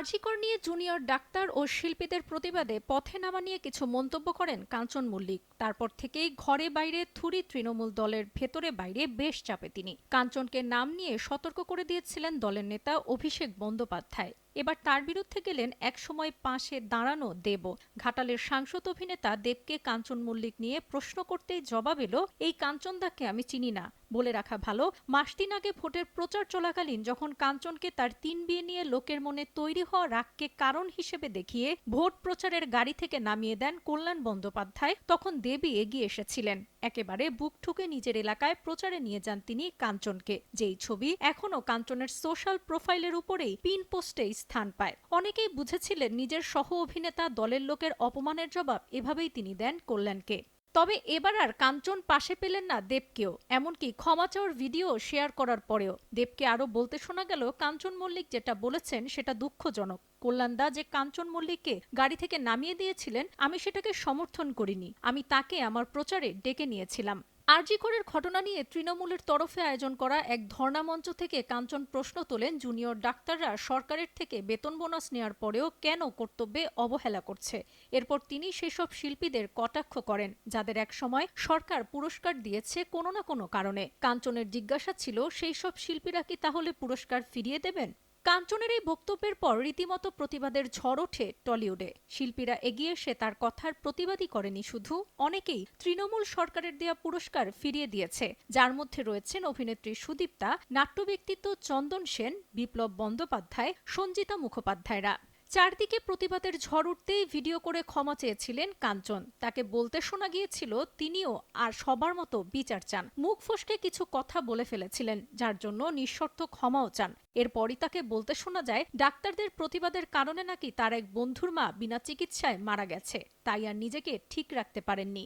আর্জিকর নিয়ে junior doctor ও শিল্পীদের প্রতিবাদে পথে নামা নিয়ে কিছু মন্তব্য করেন কাঞ্চন মল্লিক। তারপর থেকেই ঘরে বাইরে থুরি তৃণমূল দলের ভেতরে বাইরে বেশ চাপে তিনি। কাঞ্চনকে নাম নিয়ে সতর্ক করে দিয়েছিলেন দলের নেতা অভিষেক বন্দ্যোপাধ্যায়। এবার তার বিরুদ্ধে গেলেন একসময় পাশে দাঁড়ানো দেব। ঘাটালের সাংসদ অভিনেতা দেবকে কাঞ্চন মল্লিক নিয়ে প্রশ্ন করতেই জবাব এলো, এই কাঞ্চনদাকে আমি চিনি না। বলে রাখা ভালো। মাস তিন আগে ভোটের প্রচার চলাকালীন যখন কাঞ্চনকে তার তিন বিয়ে নিয়ে লোকের মনে তৈরি হওয়া রাগকে কারণ হিসেবে দেখিয়ে ভোট প্রচারের গাড়ি থেকে নামিয়ে দেন কল্যাণ বন্দ্যোপাধ্যায়, তখন দেবী এগিয়ে এসেছিলেন। একেবারে বুক ঠুকে নিজের এলাকায় প্রচারে নিয়ে যান তিনি কাঞ্চনকে। যেই ছবি এখনও কাঞ্চনের সোশ্যাল প্রোফাইলের উপরেই পিন পোস্টেই স্থান পায়। অনেকেই বুঝেছিলেন নিজের সহ অভিনেতা দলের লোকের অপমানের জবাব এভাবেই তিনি দেন কল্যাণকে। তবে এবার আর কাঞ্চন পাশে পেলেন না দেবকেও, এমনকি ক্ষমা চাওয়ার ভিডিও শেয়ার করার পরেও। দেবকে আরও বলতে শোনা গেল, কাঞ্চন মল্লিক যেটা বলেছেন সেটা দুঃখজনক। কল্যাণদা যে কাঞ্চন মল্লিককে গাড়ি থেকে নামিয়ে দিয়েছিলেন, আমি সেটাকে সমর্থন করিনি। আমি তাকে আমার প্রচারে ডেকে নিয়েছিলাম। আরজিকরের ঘটনা নিয়ে তৃণমূলের তরফে আয়োজন করা এক ধর্ণা মঞ্চ থেকে কাঞ্চন প্রশ্ন তোলেন জুনিয়র ডাক্তাররা সরকারের থেকে বেতন বোনাস নেওয়ার পরেও কেন কর্তব্যে অবহেলা করছে। এরপর তিনি সেসব শিল্পীদের কটাক্ষ করেন, যাদের এক সময় সরকার পুরস্কার দিয়েছে কোনো না কোনো কারণে। কাঞ্চনের জিজ্ঞাসা ছিল সেই সব শিল্পীরা কি তাহলে পুরস্কার ফিরিয়ে দেবেন? কাঞ্চনের এই বক্তব্যের পর রীতিমতো প্রতিবাদের ঝড় ওঠে টলিউডে। শিল্পীরা এগিয়ে এসে তার কথার প্রতিবাদই করেনি শুধু, অনেকেই তৃণমূল সরকারের দেয়া পুরস্কার ফিরিয়ে দিয়েছে। যার মধ্যে রয়েছেন অভিনেত্রী সুদীপ্তা নাট্য ব্যক্তিত্ব চন্দন সেন, বিপ্লব বন্দ্যোপাধ্যায়, সঞ্জিতা মুখোপাধ্যায়রা। চারদিকে প্রতিবাদের ঝড় উঠতেই ভিডিও করে ক্ষমা চেয়েছিলেন কাঞ্চন। তাকে বলতে শোনা গিয়েছিল, তিনিও আর সবার মতো বিচার চান। মুখ ফসকে কিছু কথা বলে ফেলেছিলেন, যার জন্য নিঃশর্ত ক্ষমাও চান। এরপরই তাকে বলতে শোনা যায়, ডাক্তারদের প্রতিবাদের কারণে নাকি তার এক বন্ধুর মা বিনা চিকিৎসায় মারা গেছে। তাই আর নিজেকে ঠিক রাখতে পারেননি।